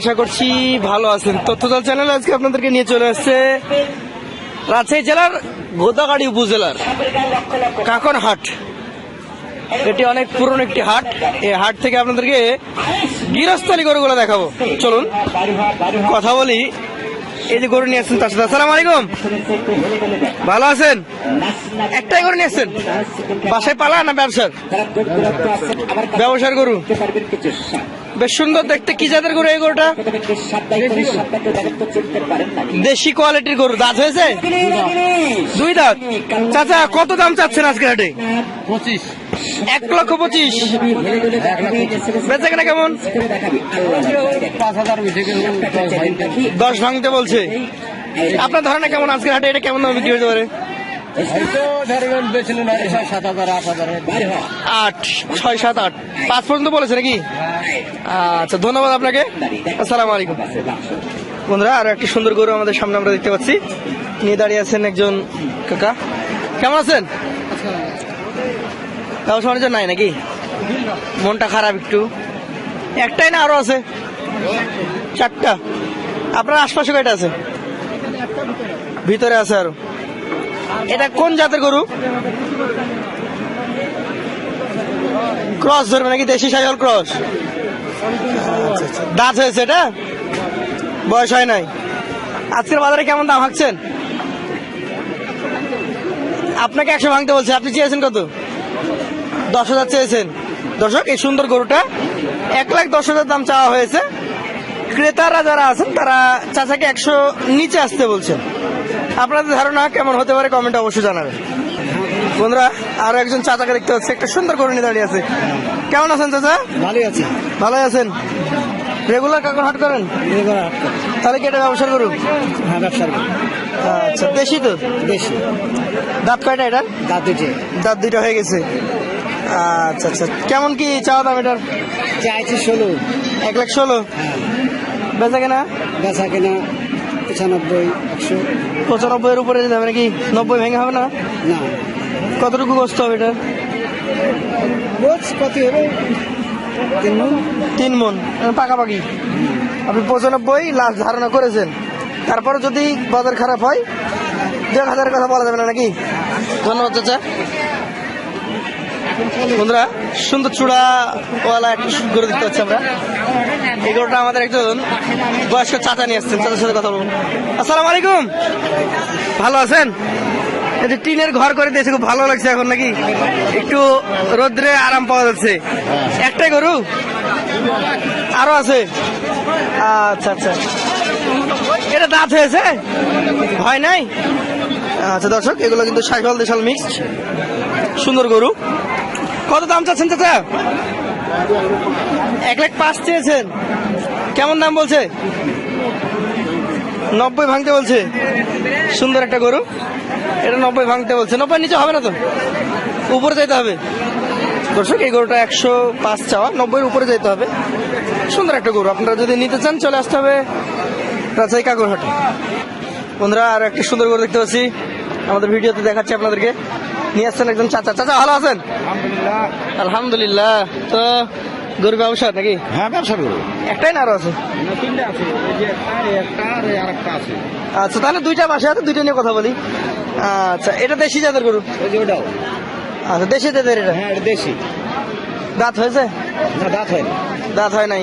আশা করছি ভালো আছেন। তথ্যদল চ্যানেল আজকে আপনাদেরকে নিয়ে চলে আসছে রাজশাহী জেলার গোদাগাড়ি উপজেলার কাকন হাট এটি অনেক পুরনো একটি হাট। এই হাট থেকে আপনাদেরকে গৃহস্থলী গরুগুলো দেখাবো। চলুন, কথা বলি। এই যে গরু নিয়ে আসছেন তার সাথে। আসসালাম আলাইকুম। ভালো আছেন? একটাই গরু নিয়ে আসছেন? বাসায় পালা না ব্যবসার? ব্যবসার গরু? বেশ সুন্দর, দেখতে কি জাতের গরু এই গরুটা? দেশি কোয়ালিটির গরু, দাঁত হয়েছে? দুই দাঁত। চাচা, কত দাম চাচ্ছেন আজকে হাটে? পঁচিশ এক লক্ষ পঁচিশ। বেচা কেনা কেমন? দশ ভাঙতে বলছে। আপনার ধারণা কেমন আজকের হাটে? এটা কেমন বিক্রি হতে পারে? আট ছয় সাত আট পাঁচ পর্যন্ত নাকি আচ্ছা ধন্যবাদ আপনাকে আলাইকুম বন্ধুরা আরও একটি সুন্দর গরু আমাদের সামনে আমরা দেখতে পাচ্ছি দাঁড়িয়ে আছেন একজন কাকা কেমন আছেন ব্যবসা নাই নাকি মনটা খারাপ একটু একটাই না আরও আছে চারটা আপনার আশপাশে কয়টা আছে ভিতরে আছে আরও এটা কোন জাতের গরু? ক্রস ধরবে নাকি দেশি সাইকেল ক্রস দাঁত হয়েছে এটা? বয়স হয় নাই। আজকের বাজারে কেমন দাম হাঁকছেন? আপনাকে একশো ভাঙতে বলছে, আপনি চেয়েছেন কত? দশ হাজার চেয়েছেন। দর্শক, এই সুন্দর গরুটা এক লাখ দশ হাজার দাম চাওয়া হয়েছে। ক্রেতারা যারা আছেন, তারা চাচাকে একশো নিচে আসতে বলছেন। আপনাদের ধারণা কেমন হতে পারে? কমেন্টে অবশ্যই জানাবেন। বন্ধুরা আরও একজন চাচাকে দেখতে পাচ্ছি। একটা সুন্দর নিয়ে দাঁড়িয়ে আছে। কেমন আছেন চাচা? ভালোই আছে। ভালো আছেন? রেগুলার কাকর হাট করেন? তাহলে কি এটা ব্যবসা গরু? হ্যাঁ ব্যবসার আচ্ছা দেশি তো? বেশি দাঁত কয়টা এটা? দাঁত দুটি দাঁত দুইটা হয়ে গেছে। আচ্ছা আচ্ছা। কেমন কি চাওয়া দাম এটার? চাইছি ষোলো। এক লাখ ষোলো। হ্যাঁ। বেচা কেনা? বেচা কেনা পঁচানব্বই একশো। পঁচানব্বই এর উপরে যেতে হবে নাকি নব্বই ভেঙে হবে না? না। কতটুকু কষ্ট হবে এটা? রোজ কত হবে? তিন মণ? তিন মন। পাকাপাকি। আপনি পঁচানব্বই লাস্ট ধারণা করেছেন। তারপরে যদি বাজার খারাপ হয় দু এক হাজারের কথা বলা যাবে না নাকি? ধন্যবাদ চাচা। বন্ধুরা, সুন্দর চূড়াওয়ালা একটা গরু দেখতে পাচ্ছি আমরা। এই গরুটা আমাদের একজন বয়স্ক চাচা নিয়ে আসছেন চাচার সাথে কথা বলব। আসসালামু আলাইকুম। ভালো আছেন? যে টিনের ঘর করে দিয়েছে, খুব ভালো লাগছে এখন নাকি? একটু রোদ্রে আরাম পাওয়া যাচ্ছে। একটাই গরু? আরও আছে? আচ্ছা আচ্ছা। এটা দাঁত হয়েছে? হয় নাই? আচ্ছা দর্শক, এগুলো কিন্তু সাইকেল দেশাল মিক্সড। সুন্দর গরু। কত দাম চাচ্ছেন চাচা? এক লাখ পাঁচ চেয়েছেন। কেমন দাম বলছে? নব্বই ভাঙতে বলছে। সুন্দর একটা গরু। এটা নব্বই ভাঙতে বলছে। নব্বই নিচে হবে না তো? উপরে যেতে হবে। দর্শক, এই গরুটা একশো পাঁচ চাওয়া। নব্বইয়ের উপরে যেতে হবে। সুন্দর একটা গরু। আপনারা যদি নিতে চান, চলে আসতে হবে রাজশাহী কাকুরহাটে। বন্ধুরা, আর একটা সুন্দর গরু দেখতে পাচ্ছি। আমাদের ভিডিওতে দেখাচ্ছি আপনাদেরকে। নিয়ে আসছেন একজন চাচা। চাচা ভালো আছেন? আলহামদুলিল্লাহ। তো গরু ব্যবসা নাকি? হ্যাঁ ব্যবসা করব একটাই না আরও আছে? আচ্ছা তাহলে দুইটা বাসা আছে দুইটা নিয়ে কথা বলি। আচ্ছা এটা দেশি জাতের গরু? ওটাও। আচ্ছা দেশি জাতের এটা? হ্যাঁ এটা দেশি। দাঁত হয়েছে? না দাঁত হয় দাঁত হয় নাই।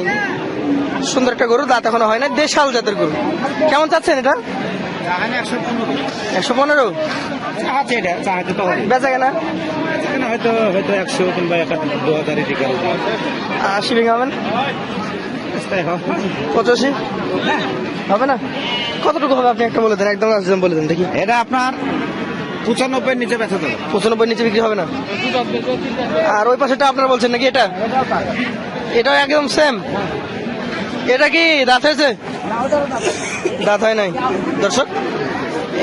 সুন্দর একটা গরু দাঁত এখনও হয় না দেশাল জাতের গরু। কেমন চাচ্ছেন এটা? একশো পনেরো। একশো পনেরো? আছে এটা চাহাতে তো হবে বেচা কেনা? এখানে হয়তো হয়তো একশো কিংবা একটা দু হাজার এদিকে আশি ভেঙে হবেন পঁচাশি? হবে না? কতটুকু হবে? আপনি একটা বলে দেন একদম একদম বলে দেন দেখি। এটা আপনার পঁচানব্বই নিচে বেচা দেবে। পঁচানব্বই নিচে বিক্রি হবে না? আর ওই পাশেটা আপনারা বলছেন নাকি এটা? এটাও একদম সেম এটা কি দাঁত হয়েছে? দাঁত হয় নাই? দর্শক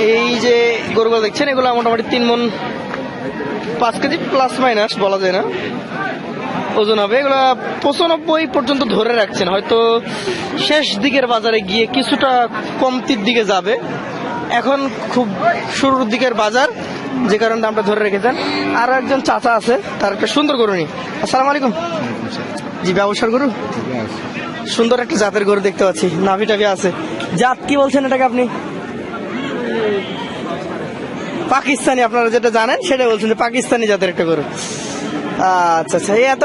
এই যে গরুগুলো দেখছেন এগুলো মোটামুটি তিন মন পাঁচ কেজি প্লাস মাইনাস বলা যায় না। ওজন হবে এগুলো পঁচানব্বই পর্যন্ত ধরে রাখছেন। হয়তো শেষ দিকের বাজারে গিয়ে কিছুটা কমতির দিকে যাবে। এখন খুব শুরুর দিকের বাজার যে কারণে দামটা ধরে রেখেছেন। আর একজন চাচা আছে তার একটা সুন্দর গরু নি আসসালামু আলাইকুম। জি ব্যবসার গরু? সুন্দর একটা জাতের গরু দেখতে পাচ্ছি। নাভি টাভি আছে। জাত কি বলছেন এটাকে আপনি? পাকিস্তানি আপনারা যেটা জানেন সেটা বলছেন পাকিস্তানি জাতের একটা গরু। আচ্ছা আচ্ছা এই এত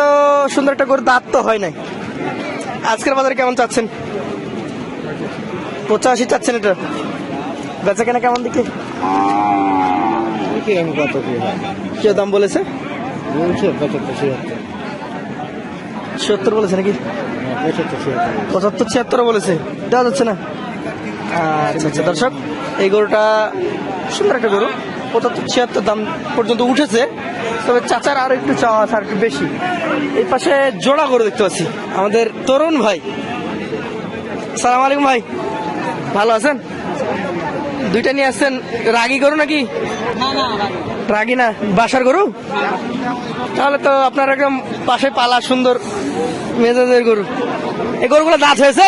সুন্দর একটা গরু দাঁত তো হয় নাই। আজকের বাজারে কেমন চাচ্ছেন? পঁচাশি চাচ্ছেন এটা। বেচা কেনা কেমন দিকে কত কি দাম বলেছে? সত্তর বলেছে নাকি? পঁচাত্তর পঁচাত্তর ছিয়াত্তর বলেছে। দেওয়া যাচ্ছে না। আচ্ছা আচ্ছা দর্শক এই গরুটা সুন্দর একটা গরু। পঁচাত্তর ছিয়াত্তর দাম পর্যন্ত উঠেছে। তবে চাচার আরও একটু চাওয়া আছে আর একটু বেশি। এই পাশে জোড়া গরু দেখতে পাচ্ছি। আমাদের তরুণ ভাই। সালাম আলাইকুম ভাই। ভালো আছেন? দুইটা নিয়ে আসছেন। রাগি গরু নাকি? রাগি। না? বাসার গরু? তাহলে তো আপনার একদম পাশে পালা সুন্দর মেজাজের গরু। এই গরুগুলো দাঁত হয়েছে?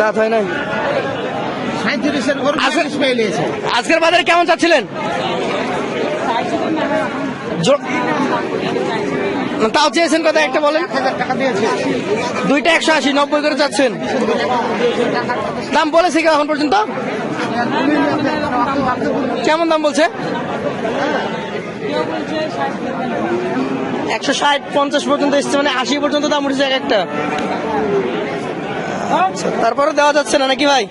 দাঁত হয় নাই সাঁত্রিশের গরু আচ্ছা। পঁয়ত্রিশ পেয়েছে আজকের বাজারে কেমন চাচ্ছিলেন? তাও চেয়েছেন কথা একটা বলেন। দুইটা একশো আশি নব্বই করে চাচ্ছেন দাম বলেছে কি এখন পর্যন্ত? কেমন দাম বলছে? একশো ষাট পঞ্চাশ পর্যন্ত এসছে মানে আশি পর্যন্ত দাম উঠেছে এক একটা। আচ্ছা তারপরে দেওয়া যাচ্ছে না নাকি ভাই?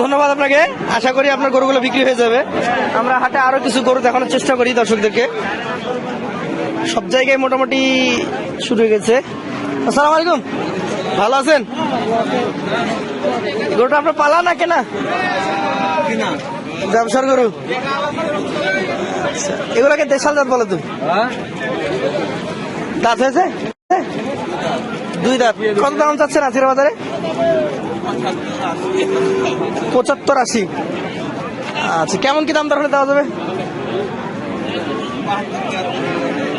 ধন্যবাদ আপনাকে। আশা করি আপনার গরুগুলো বিক্রি হয়ে যাবে। আমরা হাটে আরও কিছু গরু দেখানোর চেষ্টা করি দর্শকদেরকে। সব জায়গায় মোটামুটি শুরু হয়ে গেছে। আসসালামু আলাইকুম। ভালো আছেন? গরুটা আপনার পালা না কেনা? ব্যবসার গরু। এগুলোকে দেশাল জাত বলে তো। দাঁত হয়েছে? দুই দাঁত। কত দাম চাচ্ছেন আজকের বাজারে? পঁচাত্তর আশি। আচ্ছা কেমন কি দাম দর হলে দেওয়া যাবে?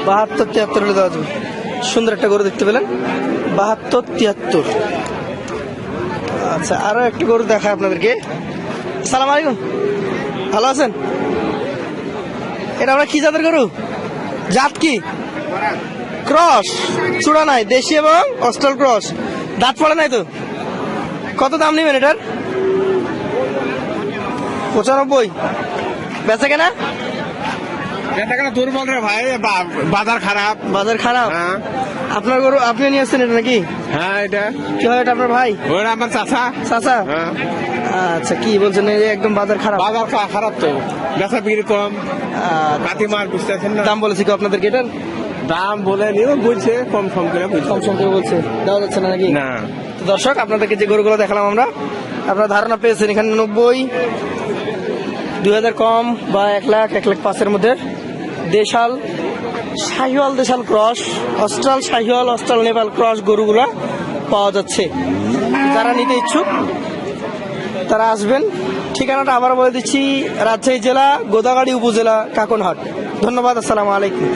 বাহাত্তর তিয়াত্তর হলে দেওয়া যাবে। সুন্দর একটা গরু দেখতে পেলেন। বাহাত্তর তিয়াত্তর। আচ্ছা আরও একটা গরু দেখায় আপনাদেরকে। সালাম আলাইকুম। ভালো আছেন? এটা আমরা কি জাতের গরু? জাত কি? ক্রস। চূড়া নাই, দেশি এবং অস্ট্রাল ক্রস। দাঁত পড়ে নাই তো? কত দাম নেবেন এটার? পঁচানব্বই। বেচা কেনা? এটা কেন দুর্বল রে ভাই? বাজার খারাপ। বাজার খারাপ? হ্যাঁ। আপনার গরু আপনি নিয়ে আসছেন এটা নাকি? হ্যাঁ এটা। কি হয় এটা আপনার ভাই? ওরা আমার চাচা। চাচা? হ্যাঁ। আচ্ছা কি বলছেন একদম বাজার খারাপ? বাজার খারাপ তো। বেচা বিক্রি কম। কাতি মার বুঝতেছেন না। দাম বলেছি কি আপনাদেরকে এটার? দাম বলে নিও বলছে কম সম করে বুঝছে কম সম করে বলছে। দেওয়া যাচ্ছে না নাকি? না। তো দর্শক আপনাদেরকে যে গরুগুলো দেখালাম আমরা আপনারা ধারণা পেয়েছেন এখানে নব্বই দুই হাজার কম বা এক লাখ এক লাখ পাঁচের মধ্যে। দেশাল, শাহিওয়াল দেশাল ক্রস, অস্ট্রাল শাহিওয়াল, অস্ট্রাল নেপাল ক্রস গরুগুলা পাওয়া যাচ্ছে। যারা নিতে ইচ্ছুক, তারা আসবেন। ঠিকানাটা আবার বলে দিচ্ছি, রাজশাহী জেলা, গোদাগাড়ি উপজেলা, কাকনহাট। ধন্যবাদ, আসসালাম আলাইকুম।